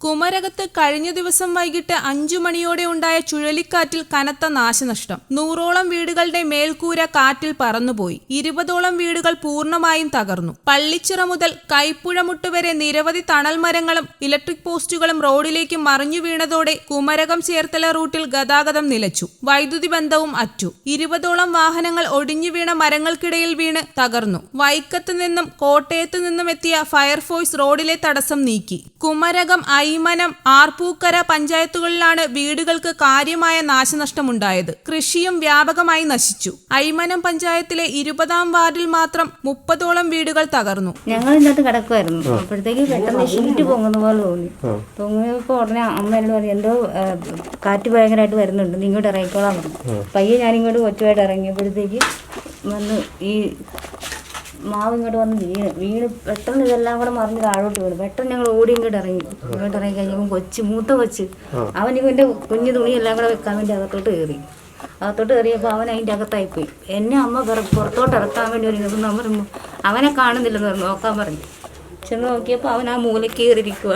കുമരകത്ത് കഴിഞ്ഞ ദിവസം വൈകിട്ട് അഞ്ചു മണിയോടെ ഉണ്ടായ ചുഴലിക്കാറ്റിൽ കനത്ത നാശനഷ്ടം. നൂറോളം വീടുകളുടെ മേൽക്കൂര കാറ്റിൽ പറന്നുപോയി. ഇരുപതോളം വീടുകൾ പൂർണമായും തകർന്നു. പള്ളിച്ചിറ മുതൽ കൈപ്പുഴമുട്ട് വരെ നിരവധി തണൽ മരങ്ങളും ഇലക്ട്രിക് പോസ്റ്റുകളും റോഡിലേക്ക് മറിഞ്ഞു വീണതോടെ കുമരകം ചേർത്തല റൂട്ടിൽ ഗതാഗതം നിലച്ചു. വൈദ്യുതി ബന്ധവും അറ്റു. ഇരുപതോളം വാഹനങ്ങൾ ഒടിഞ്ഞു വീണ മരങ്ങൾക്കിടയിൽ വീണ് തകർന്നു. വൈക്കത്ത് നിന്നും കോട്ടയത്ത് നിന്നും എത്തിയ ഫയർഫോഴ്സ് റോഡിലെ തടസ്സം നീക്കി. കുമരകം ഐമനം ആർപ്പൂക്കര പഞ്ചായത്തുകളിലാണ് വീടുകൾക്ക് കാര്യമായ നാശനഷ്ടമുണ്ടായത്. കൃഷിയും വ്യാപകമായി നശിച്ചു. ഐമനം പഞ്ചായത്തിലെ ഇരുപതാം വാർഡിൽ മാത്രം മുപ്പതോളം വീടുകൾ തകർന്നു. ഞങ്ങൾ ഇന്നത്തെ കിടക്കുമായിരുന്നു അപ്പോഴത്തേക്ക് പെട്ടെന്ന് ഷീറ്റ് പൊങ്ങുന്ന പോലെ തോന്നി. പൊങ്ങിയപ്പോൾ ഉടനെ അമ്മ എന്നോട് പറഞ്ഞു എന്തോ കാറ്റ് ഭയങ്കരമായിട്ട് വരുന്നുണ്ട്. നീ ഇങ്ങോട്ട് ഇറങ്ങിക്കോളാൻ പറഞ്ഞു. പയ്യെ ഞാനിങ്ങോട്ട് കൊച്ചുമായിട്ട് ഇറങ്ങിയപ്പോഴത്തേക്ക് വന്ന് ഈ മാവ് ഇങ്ങോട്ട് വന്ന് വീണ്. വീണ് പെട്ടെന്ന് ഇതെല്ലാം കൂടെ മറിഞ്ഞ് താഴോട്ട് വീണ്. പെട്ടെന്ന് ഞങ്ങൾ ഓടി ഇങ്ങോട്ട് ഇറങ്ങി. ഇങ്ങോട്ട് ഇറങ്ങി കഴിഞ്ഞപ്പോൾ കൊച്ച് മൂത്ത കൊച്ച് അവൻ ഇവന്റെ കുഞ്ഞു തുണി എല്ലാം കൂടെ വെക്കാൻ വേണ്ടി അകത്തോട്ട് കയറി. അകത്തോട്ട് കയറിയപ്പോൾ അവൻ അതിന്റെ അകത്തായി പോയി. എന്നെ അമ്മ പുറത്തോട്ട് ഇറക്കാൻ വേണ്ടി ഒരു നമ്മൾ പറഞ്ഞു അവനെ കാണുന്നില്ലെന്ന് പറഞ്ഞു. നോക്കാൻ പറഞ്ഞു. ചെന്ന് നോക്കിയപ്പോൾ അവൻ ആ മൂലയ്ക്ക് കയറിയിരിക്കുക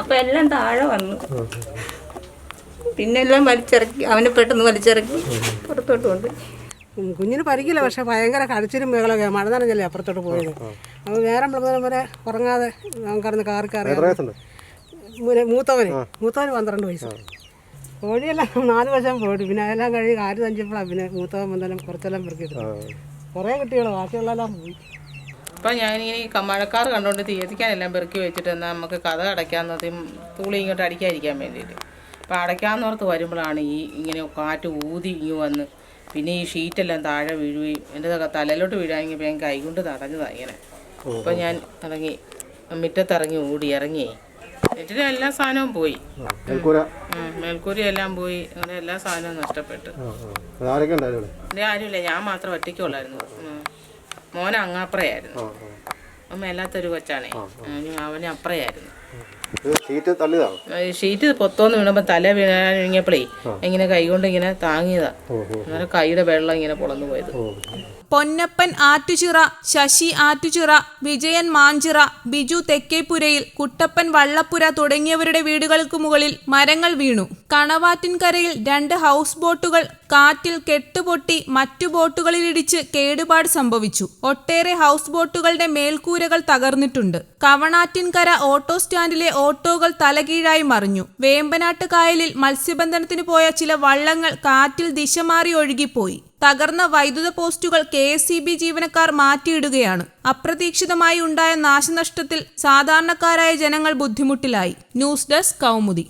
അപ്പം എല്ലാം താഴെ വന്നു. പിന്നെല്ലാം വലിച്ചിറക്കി. അവനെ പെട്ടെന്ന് വലിച്ചിറക്കി. പുറത്തോട്ട് കൊണ്ട് ഉം, കുഞ്ഞിന് പരിക്കില്ല പക്ഷെ ഭയങ്കര കരച്ചിലും മേഖലൊക്കെ മഴ നനഞ്ഞല്ലേ അപ്പുറത്തോട്ട് പോയത്. അപ്പോൾ നേരം മൃഗം വരെ ഉറങ്ങാതെ നമുക്കറിഞ്ഞ് കിടന്ന് കാറി കയറി മൂത്തവന്. മൂത്തവന് പന്ത്രണ്ട് വയസ്സ്. കോഴിയെല്ലാം നാല് വശം പോയിട്ട്. പിന്നെ അതെല്ലാം കഴിഞ്ഞ് കാര്യം തഞ്ചപ്പോഴാണ് പിന്നെ മൂത്തവൻ വന്നാലും കുറച്ചെല്ലാം പെറുക്കിയെടുത്തു കുറേ കുട്ടികൾ ബാക്കിയുള്ളതെല്ലാം പോയി. അപ്പം ഞാനിങ്ങനെ ഈ മഴക്കാർ കണ്ടുകൊണ്ട് തീയതിക്കാനെല്ലാം പെറുക്കി വെച്ചിട്ട് എന്നാൽ നമുക്ക് കഥ അടയ്ക്കാന്നതും തൂളി ഇങ്ങോട്ട് അടിക്കാതിരിക്കാൻ വേണ്ടിയിട്ട്. അപ്പം അടയ്ക്കാന്നോർത്ത് വരുമ്പോഴാണ് ഈ ഇങ്ങനെ കാറ്റ് ഊതി ഇങ്ങ് വന്ന് പിന്നെ ഈ ഷീറ്റെല്ലാം താഴെ വീഴുകയും എന്റെ തലയിലോട്ട് വീഴാമെങ്കിൽ ഞാൻ കൈകൊണ്ട് തടഞ്ഞതാണ് ഇങ്ങനെ. അപ്പം ഞാൻ ഇറങ്ങി മുറ്റത്തിറങ്ങി ഓടി ഇറങ്ങി. എന്നിട്ട് എല്ലാ സാധനവും പോയി. മേൽക്കൂര. എല്ലാം പോയി. അങ്ങനെ എല്ലാ സാധനവും നഷ്ടപ്പെട്ടു. ഇവിടെ എന്റെ ആരുമില്ല. ഞാൻ മാത്രം ഒറ്റയ്ക്കുള്ളായിരുന്നു. മോനെ മോൻ ആ അവൻ മേലാത്തൊരു കൊച്ചാണേ. അവന് അവന് തള്ളിയതാണ്? ഈ ഷീറ്റ് പൊത്തോന്ന് വീണപ്പോൾ തല വീണപ്പോഴേ ഇങ്ങനെ കൈകൊണ്ട് ഇങ്ങനെ താങ്ങിയതാ. അന്നേരം കൈയുടെ വെള്ളം ഇങ്ങനെ പൊളന്നു പോയത്. പൊന്നപ്പൻ ആറ്റുചിറ ശശി ആറ്റുചിറ വിജയൻ മാഞ്ചിറ ബിജു തെക്കേപ്പുരയിൽ കുട്ടപ്പൻ വള്ളപ്പുര തുടങ്ങിയവരുടെ വീടുകൾക്ക് മുകളിൽ മരങ്ങൾ വീണു. കണവാറ്റിൻകരയിൽ രണ്ട് ഹൗസ് ബോട്ടുകൾ കാറ്റിൽ കെട്ടുപൊട്ടി മറ്റു ബോട്ടുകളിലിടിച്ച് കേടുപാട് സംഭവിച്ചു. ഒട്ടേറെ ഹൗസ് ബോട്ടുകളുടെ മേൽക്കൂരകൾ തകർന്നിട്ടുണ്ട്. കവണാറ്റിൻകര ഓട്ടോ സ്റ്റാൻഡിലെ ഓട്ടോകൾ തലകീഴായി മറിഞ്ഞു. വേമ്പനാട്ട് കായലിൽ മത്സ്യബന്ധനത്തിന് പോയ ചില വള്ളങ്ങൾ കാറ്റിൽ ദിശ മാറി ഒഴുകിപ്പോയി. തകർന്ന വൈദ്യുത പോസ്റ്റുകൾ കെ എസ് ജീവനക്കാർ മാറ്റിയിടുകയാണ്. അപ്രതീക്ഷിതമായി ഉണ്ടായ നാശനഷ്ടത്തിൽ സാധാരണക്കാരായ ജനങ്ങൾ ബുദ്ധിമുട്ടിലായി. News desk Kaumudi.